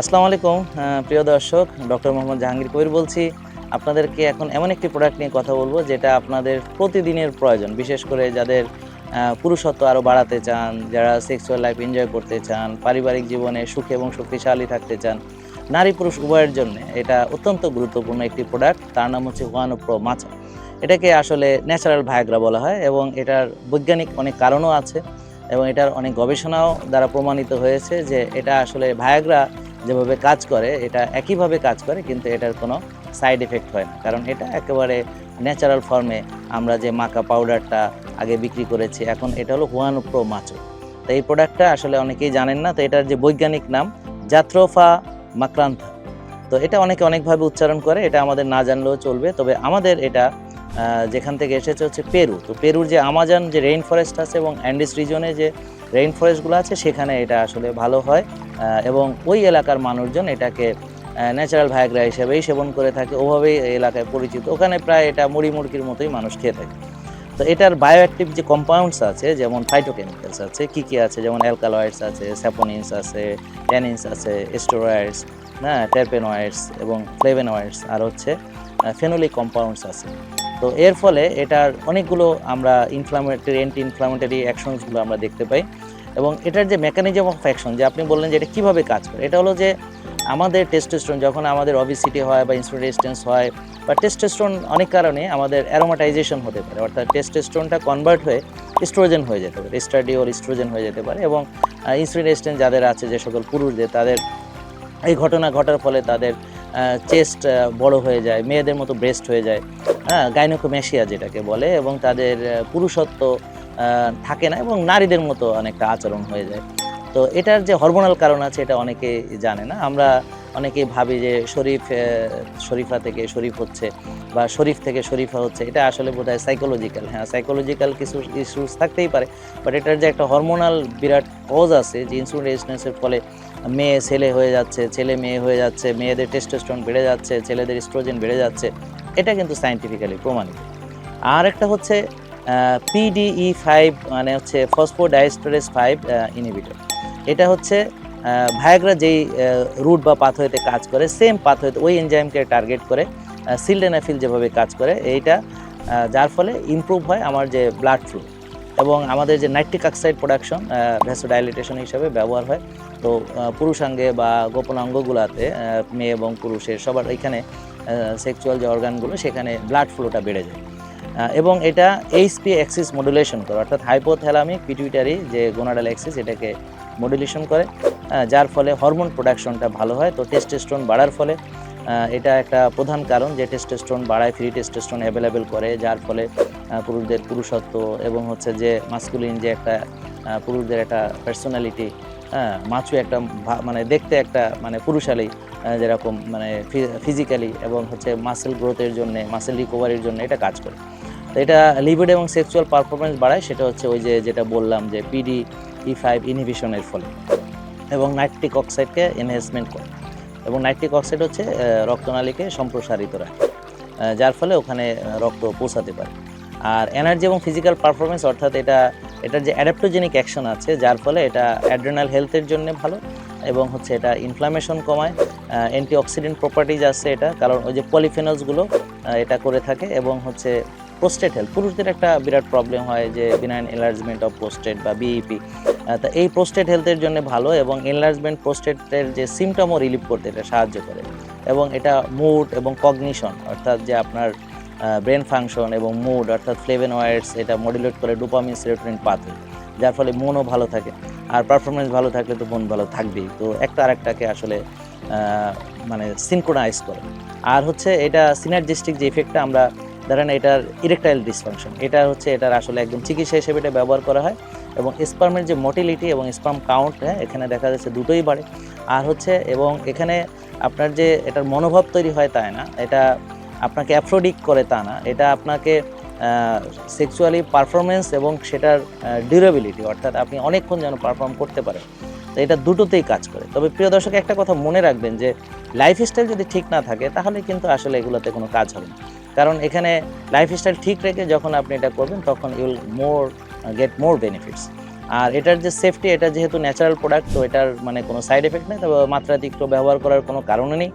আসসালামু আলাইকুম প্রিয় দর্শক, ডক্টর মোহাম্মদ জাহাঙ্গীর কবির বলছি। আপনাদেরকে এখন এমন একটি প্রোডাক্ট নিয়ে কথা বলব, যেটা আপনাদের প্রতিদিনের প্রয়োজন। বিশেষ করে যাদের পুরুষত্ব আরও বাড়াতে চান, যারা সেক্সুয়াল লাইফ এনজয় করতে চান, পারিবারিক জীবনে সুখে এবং শক্তিশালী থাকতে চান, নারী পুরুষ উভয়ের জন্য এটা অত্যন্ত গুরুত্বপূর্ণ একটি প্রোডাক্ট তার নাম হচ্ছে ওয়ানো প্রো মাছা এটাকে আসলে ন্যাচারাল ভায়াগ্রা বলা হয় এবং এটার বৈজ্ঞানিক অনেক কারণও আছে এবং এটার অনেক গবেষণাও দ্বারা প্রমাণিত হয়েছে যে এটা আসলে ভায়াগ্রা যেভাবে কাজ করে, এটা একইভাবে কাজ করে, কিন্তু এটার কোনো সাইড এফেক্ট হয় না। কারণ এটা একেবারে ন্যাচারাল ফর্মে আমরা যে মাকা পাউডারটা আগে বিক্রি করেছি, এখন এটা হলো হুয়ানো প্রো মাচো তো এই প্রোডাক্টটা আসলে অনেকেই জানেন না, তো এটার যে বৈজ্ঞানিক নাম জাত্রোফা মাক্রান্থা তো এটা অনেকে অনেকভাবে উচ্চারণ করে, এটা আমাদের না জানলেও চলবে, তবে আমাদের এটা যেখান থেকে এসেছে হচ্ছে পেরু। তো পেরুর যে আমাজন, যে রেইন ফরেস্ট আছে এবং অ্যান্ডিস রিজনে যে রেইন ফরেস্টগুলো আছে, সেখানে এটা আসলে ভালো হয়। এবং ওই এলাকার মানুষজন এটাকে ন্যাচারাল ভায়াগ্রা হিসেবেই সেবন করে থাকে। ওভাবেই এলাকায় পরিচিত। ওখানে প্রায় এটা মুড়ি মুরগির মতোই মানুষ খেয়ে থাকে। তো এটার বায়োঅ্যাক্টিভ যে কম্পাউন্ডস আছে, যেমন ফাইটোকেমিক্যালস আছে, কী কী আছে? যেমন অ্যালকালয়েডস আছে স্যাপোনিনস আছে ট্যানিনস আছে স্টোরয়েডস হ্যাঁ টার্পেনয়েডস এবং ফ্লেভেনয়েডস আর হচ্ছে ফেনোলিক কম্পাউন্ডস আছে। তো এর ফলে এটার অনেকগুলো আমরা ইনফ্লামেটরি অ্যান্টি ইনফ্লামেটরি অ্যাকশনসগুলো আমরা দেখতে পাই। এবং এটার যে মেকানিজম অফ অ্যাকশন যে আপনি বললেন যে এটা কীভাবে কাজ করে, এটা হলো যে আমাদের টেস্টোস্টেরন যখন আমাদের অবিসিটি হয় বা ইনসুলিন হয়, বা টেস্টোস্টেরন অনেক কারণে আমাদের অ্যারোমাটাইজেশন হতে পারে, অর্থাৎ টেস্টোস্টেরনটা কনভার্ট হয়ে স্ট্রোজেন হয়ে যেতে পারে স্ট্রাডিওল স্ট্রোজেন হয়ে যেতে পারে, এবং ইনসুলিন যাদের আছে, যে সকল পুরুষদের, তাদের এই ঘটনা ঘটার ফলে তাদের চেস্ট বড় হয়ে যায়, মেয়েদের মতো ব্রেস্ট হয়ে যায়। হ্যাঁ গাইনোকোমেশিয়া যেটাকে বলে এবং তাদের পুরুষত্ব থাকে না এবং নারীদের মতো অনেকটা আচরণ হয়ে যায়। তো এটার যে হরমোনাল কারণ আছে এটা অনেকে জানে না। আমরা অনেকেই ভাবি যে শরীফ শরীফা থেকে শরীফ হচ্ছে বা শরীফ থেকে শরীফা হচ্ছে। এটা আসলে বোধ হয় সাইকোলজিক্যাল হ্যাঁ সাইকোলজিক্যাল কিছু ইস্যুস থাকতেই পারে। বাট এটার যে একটা হরমোনাল বিরাট কজ আছে যে ইনসুলিন রেজিস্ট্যান্সের ফলে মেয়ে, ছেলে হয়ে যাচ্ছে, ছেলে মেয়ে হয়ে যাচ্ছে, মেয়েদের টেস্টোস্টেরন বেড়ে যাচ্ছে, ছেলেদের স্ট্রোজেন বেড়ে যাচ্ছে, এটা কিন্তু সাইন্টিফিক্যালি প্রমাণিত। আর একটা হচ্ছে পিডিই ফাইভ মানে হচ্ছে ফসফোডাইস্টোরেস ফাইভ ইনহিবিটর এটা হচ্ছে ভায়াগ্রা যেই রুট বা পাথওয়েতে কাজ করে সেম পাথওয়েতে ওই এনজাইমকে টার্গেট করে সিলডেনাফিল যেভাবে কাজ করে, এইটা যার ফলে ইমপ্রুভ হয় আমার যে ব্লাড ফ্লো এবং আমাদের যে নাইট্রিক অক্সাইড প্রোডাকশন ভ্যাসোডাইলিটেশন হিসাবে ব্যবহার হয়। তো পুরুষাঙ্গে বা গোপন অঙ্গগুলাতে আহ, মেয়ে এবং পুরুষের সবার এখানে সেক্সুয়াল যে অর্গানগুলো সেখানে ব্লাড ফ্লোটা বেড়ে যায়। এবং এটা এইচপি অ্যাক্সিস মডুলেশন করে অর্থাৎ হাইপোথ্যালামিক পিটুইটারি যে গোনাডাল অ্যাক্সিস এটাকে মডুলেশন করে যার ফলে হরমোন প্রোডাকশনটা ভালো হয়। তো টেস্টোস্টেরন বাড়ার ফলে এটা একটা প্রধান কারণ যে টেস্টোস্টেরন বাড়ায় ফ্রি টেস্টোস্টেরন অ্যাভেলেবেল করে, যার ফলে পুরুষদের পুরুষত্ব এবং হচ্ছে যে মাস্কুলিন যে একটা পুরুষদের একটা পার্সোনালিটি হ্যাঁ মাছু একটা মানে দেখতে একটা মানে পুরুষালী যেরকম মানে ফিজিক্যালি এবং হচ্ছে মাসেল গ্রোথের জন্য মাসেল রিকভারির জন্য এটা কাজ করে। তো এটা লিবিড এবং সেক্সুয়াল পারফরমেন্স বাড়ায়, সেটা হচ্ছে ওই যে, যেটা বললাম যে পিডি ই ফাইভ ইনহিবিশনের ফলে এবং নাইট্রিক অক্সাইডকে এনহেন্সমেন্ট করে। এবং নাইট্রিক অক্সাইড হচ্ছে রক্তনালীকে সম্প্রসারিত রাখে যার ফলে ওখানে রক্ত পৌঁছাতে পারে। আর এনার্জি এবং ফিজিক্যাল পারফরমেন্স অর্থাৎ এটা, এটার যে অ্যাডাপ্টোজেনিক অ্যাকশন আছে, যার ফলে এটা অ্যাড্রেনাল হেলথের জন্য ভালো এবং হচ্ছে এটা ইনফ্লামেশন কমায় অ্যান্টি অক্সিডেন্ট প্রপার্টিজ আছে এটা, কারণ ওই যে পলিফেনলসগুলো এটা করে থাকে এবং হচ্ছে প্রোস্টেট হেলথ পুরুষদের একটা বিরাট প্রবলেম হয় যে বিনাইন এলার্জমেন্ট অফ প্রোস্টেট বা বিইপি তা এই প্রোস্টেট হেলথের জন্য ভালো এবং এনলার্জমেন্ট প্রোস্টেটের যে সিমটমও রিলিভ করতে এটা সাহায্য করে। এবং এটা মুড এবং কগনিশন অর্থাৎ যে আপনার ব্রেন ফাংশন এবং মুড অর্থাৎ ফ্লেভেনয়েডস এটা মডুলেট করে ডোপামিন সেরোটোনিন পাথওয়ে যার ফলে মনও ভালো থাকে। আর পারফরমেন্স ভালো থাকলে তো মন ভালো থাকবেই। তো একটা আরেকটাকে আসলে মানে সিনক্রোনাইজ করে। আর হচ্ছে এটা সিনার্জিস্টিক যে ইফেক্টটা আমরা, ধরেন এটার ইরেকটাইল ডিসফাংশন এটা হচ্ছে এটার আসলে একদম চিকিৎসা হিসেবে এটা ব্যবহার করা হয়। এবং স্পার্মের যে মোটিলিটি এবং স্পার্ম কাউন্ট হ্যাঁ এখানে দেখা যাচ্ছে দুটোই বাড়ে। আর হচ্ছে, এবং এখানে আপনার যে এটার মনোভাব তৈরি হয় তাই না, এটা আপনাকে অ্যাফ্রোডিক করে তা না, এটা আপনাকে সেক্সুয়ালি পারফরমেন্স এবং সেটার ডিউরেবিলিটি অর্থাৎ আপনি অনেকক্ষণ যেন পারফর্ম করতে পারেন। তো এটা দুটোতেই কাজ করে। তবে প্রিয় দর্শক, একটা কথা মনে রাখবেন যে লাইফস্টাইল যদি ঠিক না থাকে, তাহলে কিন্তু আসলে এগুলোতে কোনো কাজ হবে না। কারণ এখানে লাইফস্টাইল ঠিক রেখে যখন আপনি এটা করবেন, তখন ইউল মোর গেট মোর বেনিফিটস আর এটার যে সেফটি এটা যেহেতু ন্যাচারাল প্রোডাক্ট তো এটার মানে কোনো সাইড এফেক্ট নেই, তবে মাত্রাতিরিক্ত ব্যবহার করার কোনো কারণও নেই।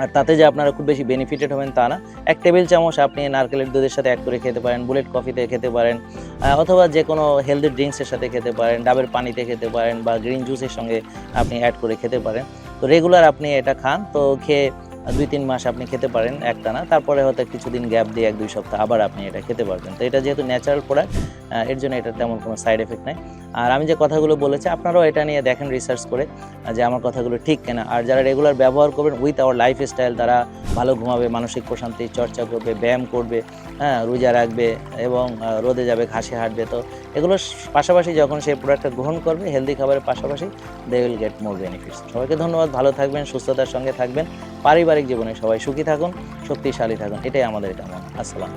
আর তাতে যে আপনারা খুব বেশি বেনিফিটেড হবেন তা না। এক টেবিল চামচ আপনি নারকেলের দুধের সাথে অ্যাড করে খেতে পারেন বুলেট কফিতে খেতে পারেন অথবা যে কোনো হেলদি ড্রিঙ্কসের সাথে খেতে পারেন, ডাবের পানিতে খেতে পারেন বা গ্রিন জুসের সঙ্গে আপনি অ্যাড করে খেতে পারেন। তো রেগুলার আপনি এটা খান, তো খেয়ে দুই, তিন মাস আপনি খেতে পারেন একটা না তারপরে হয়তো কিছুদিন গ্যাপ দিয়ে এক, দুই সপ্তাহ আবার আপনি এটা খেতে পারবেন। তো এটা যেহেতু ন্যাচারাল প্রোডাক্টের জন্য এটা তেমন কোনো সাইড এফেক্ট নেই। আর আমি যে কথাগুলো বলেছি, আপনারাও এটা নিয়ে দেখেন রিসার্চ করে যে আমার কথাগুলো ঠিক কেনা। আর যারা রেগুলার ব্যবহার করবেন উইথ আওয়ার লাইফ স্টাইল তারা ভালো ঘুমাবে, মানসিক প্রশান্তি, চর্চা করবে, ব্যায়াম করবে হ্যাঁ রোজা রাখবে এবং রোদে যাবে, ঘাসে হাঁটবে। তো এগুলোর পাশাপাশি যখন সেই প্রোডাক্টটা গ্রহণ করবে হেলদি খাবারের পাশাপাশি they will get more benefits সবাইকে ধন্যবাদ, ভালো থাকবেন, সুস্থতার সঙ্গে থাকবেন। পারিবারিক জীবনে সবাই সুখী থাকুন শক্তিশালী থাকুন এটাই আমাদের কামনা। আসসালাম